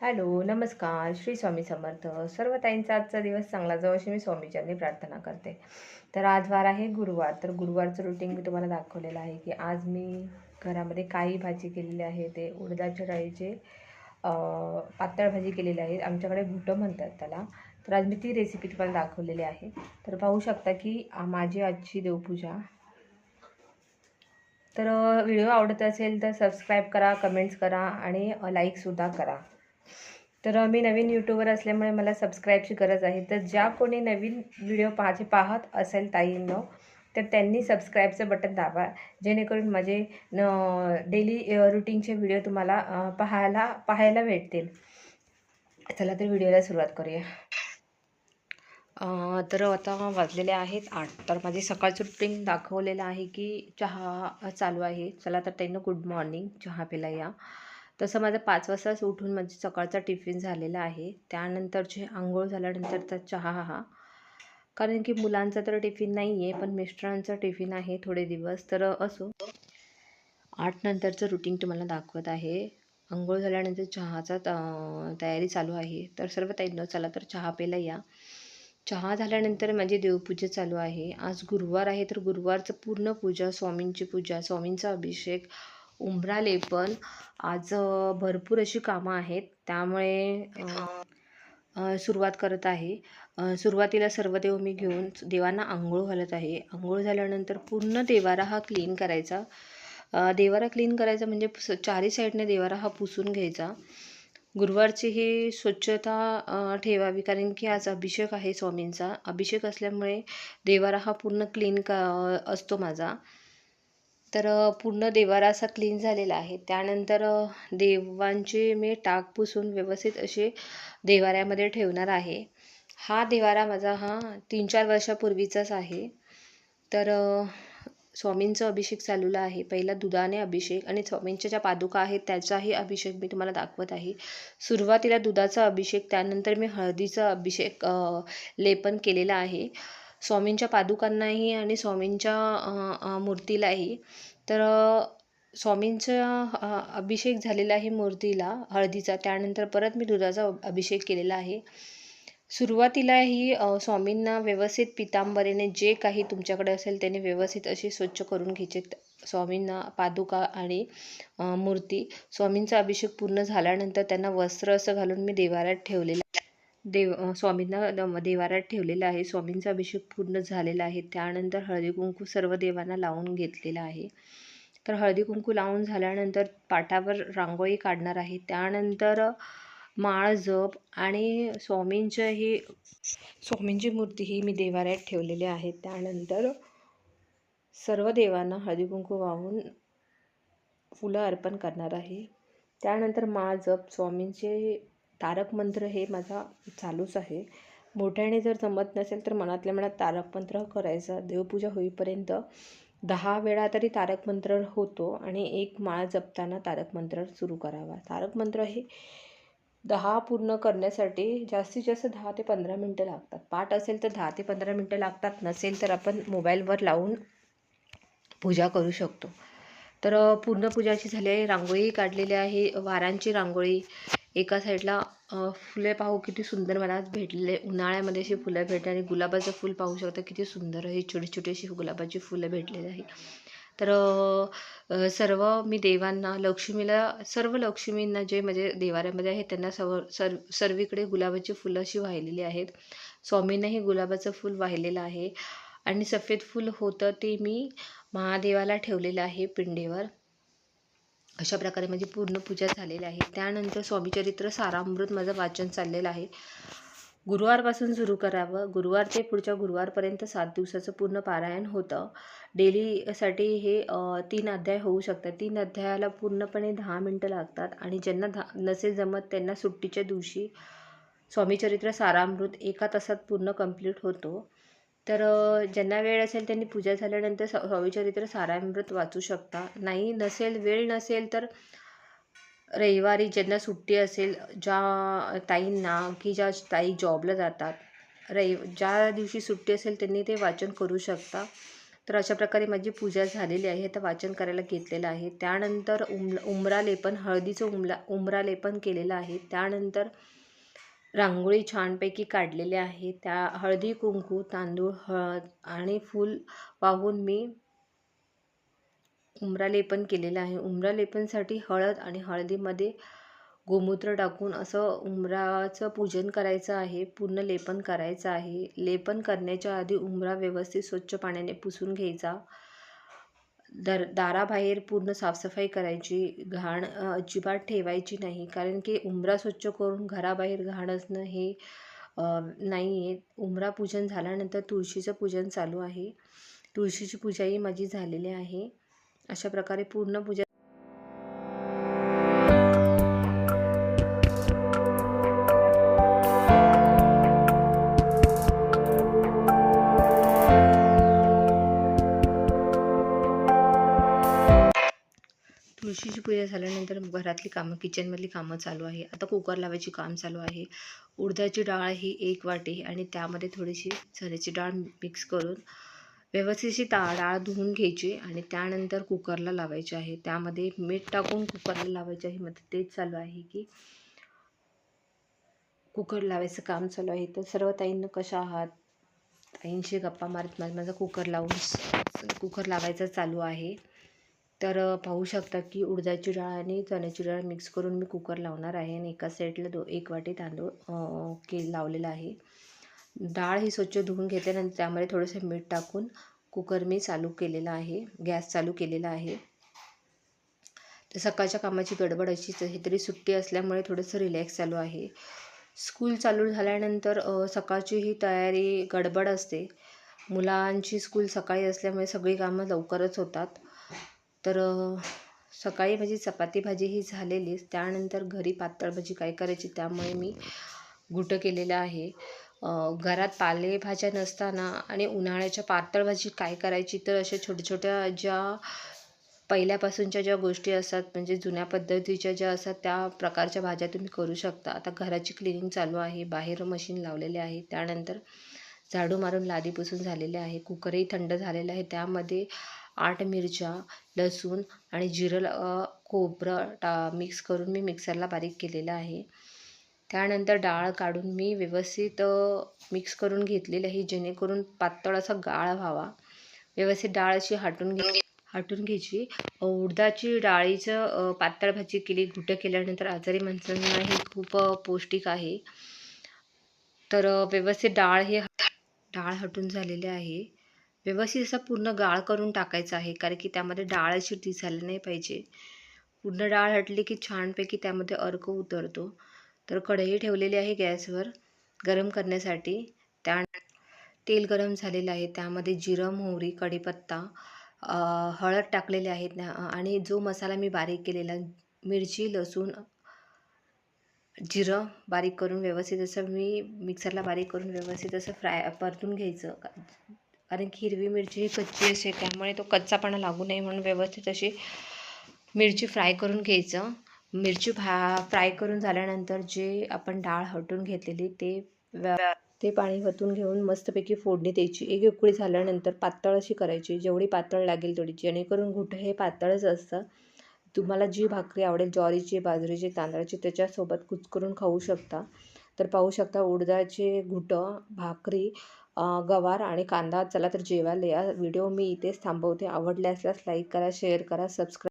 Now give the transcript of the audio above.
Hello नमस्कार. श्री स्वामी समर्थ. सर्व ताईंचा आजचा दिवस चांगला जाऊ अशी मी स्वामीच्यांनी प्रार्थना करते. तर आज वार आहे गुरुवार. तर गुरुवारचं रुटीन मी तुम्हाला दाखवलेलं आहे की आज मी घरामध्ये काही भाजी केलेली आहे. ते उडदाच्या डाळीचे पातळ भाजी केलेली आहे. आमच्याकडे घुटं म्हणतात त्याला. तर आज मी ती रेसिपी तुम्हाला दाखवलेली आहे. तर पाहू शकता की माझी आजची देवपूजा. तर व्हिडिओ आवडत असेल तर सबस्क्राईब करा कमेंट्स करा आणि लाईकसुद्धा करा. तर मी नवीन यूट्यूबर असल्यामुळे मला सबस्क्राईबची गरज आहे. तर ज्या कोणी नवीन व्हिडिओ पाहाचे पाहत असेल ताईंनो तर त्यांनी सबस्क्राईबचं बटन दाबा. जेणेकरून माझे न डेली रुटीनचे व्हिडिओ तुम्हाला पाहायला पाहायला भेटतील. चला तर व्हिडिओला सुरुवात करूया. तर आता वाजलेले आहेत आठ. तर माझी सकाळचं रुटीन दाखवलेलं आहे की चहा चालू आहे. चला तर त्यांना गुड मॉर्निंग चहा पिला या तसं माझं पाच वाजताच उठून माझी सकाळचा टिफिन झालेला आहे. त्यानंतरचे आंघोळ झाल्यानंतरचा चहा हा कारण की मुलांचा तर टिफिन नाही आहे पण मिस्टरांचा टिफिन आहे थोडे दिवस तर असो. आठ नंतरचं रुटीन तुम्हाला दाखवत आहे. आंघोळ झाल्यानंतर चहाचा त- तयारी चालू आहे. तर सर्व ताईंनो चला तर चहा प्यायला या. चहा झाल्यानंतर माझी देवपूजा चालू आहे. आज गुरुवार आहे तर गुरुवारचं पूर्ण पूजा स्वामींची पूजा स्वामींचा अभिषेक उंबरा लेपन आज भरपूर अशी कामं आहेत. त्यामुळे सुरुवात करत आहे. सुरुवातीला सर्व देव मी घेऊन देवांना आंघोळ घालत आहे. आंघोळ झाल्यानंतर पूर्ण देवारा हा क्लीन करायचा. देवारा क्लीन करायचा म्हणजे चारी साईडने देवारा हा पुसून घ्यायचा. गुरुवारची ही स्वच्छता ठेवावी कारण की आज अभिषेक आहे स्वामींचा. अभिषेक असल्यामुळे देवारा हा पूर्ण क्लीन का असतो माझा. तर पूर्ण देवारा असा क्लीन झालेला आहे. त्यानंतर देवांचे मी टाक पुसून व्यवस्थित असे देवाऱ्यामध्ये ठेवणार आहे. हा देवारा माझा हा तीन चार वर्षापूर्वीचाच आहे. तर स्वामींचं स्वामींचा अभिषेक चालूला आहे. पहिला दुधाने अभिषेक आणि स्वामींच्या ज्या पादुका आहेत त्याचाही अभिषेक मी तुम्हाला दाखवत आहे. सुरुवातीला दुधाचा अभिषेक त्यानंतर मी हळदीचा अभिषेक लेपन केलेला आहे. स्वामींच्या पादुकांनाही आणि स्वामींच्या मूर्तीलाही. तर स्वामींचं स्वामींचा अभिषेक झालेला आहे मूर्तीला हळदीचा. त्यानंतर परत मी दुधाचा अभिषेक केलेला आहे. सुरुवातीला ही स्वामींना व्यवस्थित पितांबरीने जे काही तुमच्याकडे असेल त्याने व्यवस्थित असे स्वच्छ करून घ्यायचे. स्वामींना पादुका आणि मूर्ती. स्वामींचा अभिषेक पूर्ण झाल्यानंतर त्यांना वस्त्र असं घालून मी देवाऱ्यात ठेवलेलं देव स्वामींना दम- देवाऱ्यात ठेवलेलं आहे. स्वामींचा अभिषेक पूर्ण झालेला आहे. त्यानंतर हळदी कुंकू सर्व देवांना लावून घेतलेला आहे. तर हळदी कुंकू लावून झाल्यानंतर पाटावर रांगोळी काढणार आहे. त्यानंतर माळ जप आणि स्वामींचं ही स्वामींची मूर्ती ही मी देवाऱ्यात ठेवलेली आहे. त्यानंतर सर्व देवांना हळदी कुंकू वाहून फुलं अर्पण करणार आहे. त्यानंतर माळ जप स्वामींचे तारक मंत्र हे माझा चालूच आहे. मोठ्याने जर जमत नसेल तर मनातल्या मनात तारक मंत्र करायचा. देवपूजा होईपर्यंत दहा वेळा तरी तारक मंत्र होतो आणि एक माळ जपताना तारक मंत्र सुरू करावा. तारक मंत्र हे दहा पूर्ण करण्यासाठी जास्तीत जास्त दहा ते पंधरा मिनटं लागतात. पाठ असेल तर दहा ते पंधरा मिनटं लागतात. नसेल तर आपण मोबाईलवर लावून पूजा करू शकतो. तर पूर्ण पूजाची झाली आहे. रांगोळी काढलेली आहे. वारांची रांगोळी एका साईडला फुले पाहू किती सुंदर मला भेटले. उन्हाळ्यामध्ये अशी फुलं भेटले आणि गुलाबाचं फुल पाहू शकता किती सुंदर आहे छोटी छोटी अशी गुलाबाची फुलं भेटलेली आहे तर सर्व मी देवांना लक्ष्मीला सर्व लक्ष्मींना जे म्हणजे देवाऱ्यामध्ये आहेत त्यांना सर्व सर्व सर्वीकडे गुलाबाची फुलं अशी वाहिलेली आहेत. स्वामींनाही गुलाबाचं फूल वाहिलेलं आहे. आणि सफेद फूल होतं ते मी महादेवाला ठेवलेलं आहे पिंडीवर. अशा प्रकारे माझी पूर्ण पूजा झालेली आहे. त्यानंतर स्वामीचरित्र सारामृत माझं वाचन चाललेलं आहे. गुरुवारपासून सुरू करावं. गुरुवार ते पुढच्या गुरुवारपर्यंत सात दिवसाचं पूर्ण पारायण होतं. डेलीसाठी हे तीन अध्याय होऊ शकतात. तीन अध्यायाला पूर्णपणे दहा मिनटं लागतात आणि ज्यांना धा नसेल जमत त्यांना सुट्टीच्या दिवशी स्वामीचरित्र सारामृत एका तासात पूर्ण कंप्लीट होतो. तर ज्यांना वेळ असेल त्यांनी पूजा झाल्यानंतर स- स्वामीचरित्र सारामृत वाचू शकता. नाही नसेल वेळ नसेल तर रविवारी ज्यांना सुट्टी असेल ज्या ताईंना की ज्या ताई जॉबला जातात रवि ज्या दिवशी सुट्टी असेल त्यांनी ते वाचन करू शकता. तर अशा प्रकारे माझी पूजा झालेली आहे तर वाचन करायला घेतलेलं आहे. त्यानंतर उम उंबरा हळदीचं उमला उंबरा केलेलं आहे. त्यानंतर रांगोळी छानपैकी काढलेली आहे त्या हळदी कुंकू तांदूळ हळद आणि फूल वाहून मी उमरालेपन केलेलं आहे. उंबरा लेपनसाठी हळद आणि हळदीमध्ये गोमूत्र टाकून असं उंबराचं पूजन करायचं आहे. पूर्ण लेपन करायचं आहे. लेपन करण्याच्या आधी उंबरा व्यवस्थित स्वच्छ पाण्याने पुसून घ्यायचा. दर दाराबाहेर पूर्ण साफसफाई करायची घाण अजिबात ठेवायची नाही. कारण की उंबरा स्वच्छ करून घराबाहेर घाण असणं हे नाही आहे उंबरा पूजन झाल्यानंतर तुळशीचं पूजन चालू आहे. तुळशीची पूजाही माझी झालेली आहे. अशा प्रकारे पूर्ण पूजा तुळशीची पूजा झाल्यानंतर घरातली कामं किचनमधली कामं चालू आहे. आता कुकर लावायची काम चालू आहे. उडदाची डाळ ही एक वाटी आणि त्यामध्ये थोडीशी चण्याची डाळ मिक्स करून व्यवस्थितशी ता डाळ धुवून घ्यायची आणि त्यानंतर कुकरला लावायची आहे. त्यामध्ये मीठ टाकून कुकरला लावायचे आहे. मग तेच चालू आहे की कुकर लावायचं काम चालू आहे. तर सर्व ताईंना कशा आहात? ताईंशी गप्पा मारत मारत माझा कुकर लावून कुकर लावायचा चालू आहे. तर पाहू शकता की उडदाची डाळ आणि चण्याची डाळ मिक्स करून मी कुकर लावणार आहे आणि एका साईडला दो एक वाटी तांदूळ के लावलेला आहे. डाळ ही स्वच्छ धुवून घेतल्यानंतर त्यामध्ये थोडंसं मीठ टाकून कुकर मी चालू केलेला आहे गॅस चालू केलेला आहे. तर सकाळच्या कामाची गडबड अशीच आहे तरी सुट्टी असल्यामुळे थोडंसं रिलॅक्स चालू आहे. स्कूल चालू झाल्यानंतर सकाळची ही तयारी गडबड असते. मुलांची स्कूल सकाळी असल्यामुळे सगळी कामं लवकरच होतात. तर सकाळी माझी चपाती भाजी ही झालेलीच. त्यानंतर घरी पातळ भाजी काय करायची त्यामुळे मी घुटं केलेलं आहे. घरात पालेभाज्या नसताना आणि उन्हाळ्याच्या पातळ भाजी काय करायची तर अशा छोट्या छोट्या ज्या पहिल्यापासूनच्या ज्या गोष्टी असतात म्हणजे जुन्या पद्धतीच्या ज्या असतात त्या प्रकारच्या भाज्या तुम्ही करू शकता. आता घराची क्लिनिंग चालू आहे. बाहेर मशीन लावलेले आहे. त्यानंतर झाडू मारून लादी पुसून झालेले आहे. कुकरही थंड झालेलं आहे. त्यामध्ये आठ मिरच्या लसूण आणि जिरं खोबरं टा मिक्स करून मी मिक्सरला बारीक केलेलं आहे. त्यानंतर डाळ काढून मी व्यवस्थित मिक्स करून घेतलेली आहे जेणेकरून पातळ असा गाळ व्हावा. व्यवस्थित डाळ अशी हाटून घे हाटून घ्यायची. उडदाची डाळीचं पातळ भाजी केली घुटं केल्यानंतर आजारी माणसांना ही खूप पौष्टिक आहे. तर व्यवस्थित डाळ हे डाळ हटून झालेली आहे. व्यवस्थित असा पूर्ण गाळ करून टाकायचा आहे कारण की त्यामध्ये डाळ अशी दिसायला नाही पाहिजे. पूर्ण डाळ हटली की छानपैकी त्यामध्ये अर्क उतरतो. तर कढई ठेवलेली आहे गॅसवर गरम करण्यासाठी. त्या तेल गरम झालेलं आहे. त्यामध्ये जिरं मोहरी कढीपत्ता हळद टाकलेले आहेत आणि जो मसाला मी बारीक केलेला मिरची लसूण जिरं बारीक करून व्यवस्थित असं मी मिक्सरला बारीक करून व्यवस्थित असं फ्राय परतून घ्यायचं. कारण की हिरवी मिरची ही कच्ची असते त्यामुळे तो कच्चापणा लागू नये म्हणून व्यवस्थित अशी मिरची फ्राय करून घ्यायचं. मिरची भा फ्राय करून झाल्यानंतर जे आपण डाळ हटून घेतलेली ते ते पाणी वतून घेऊन मस्तपैकी फोडणी द्यायची. एक उकळी झाल्यानंतर पातळ अशी करायची. जेवढी पातळ लागेल तेवढी. जेणेकरून घुटं हे पातळच असतं. तुम्हाला जी भाकरी आवडेल ज्वारीची बाजरीची तांदळाची त्याच्यासोबत कुचकरून खाऊ शकता. तर पाहू शकता उडदाचे घुटं भाकरी गवार आणि कांदा चला तर जेवायला या. व्हिडिओ मी इथेच थांबवते. आवडले असल्यास लाईक करा शेअर करा सबस्क्राईब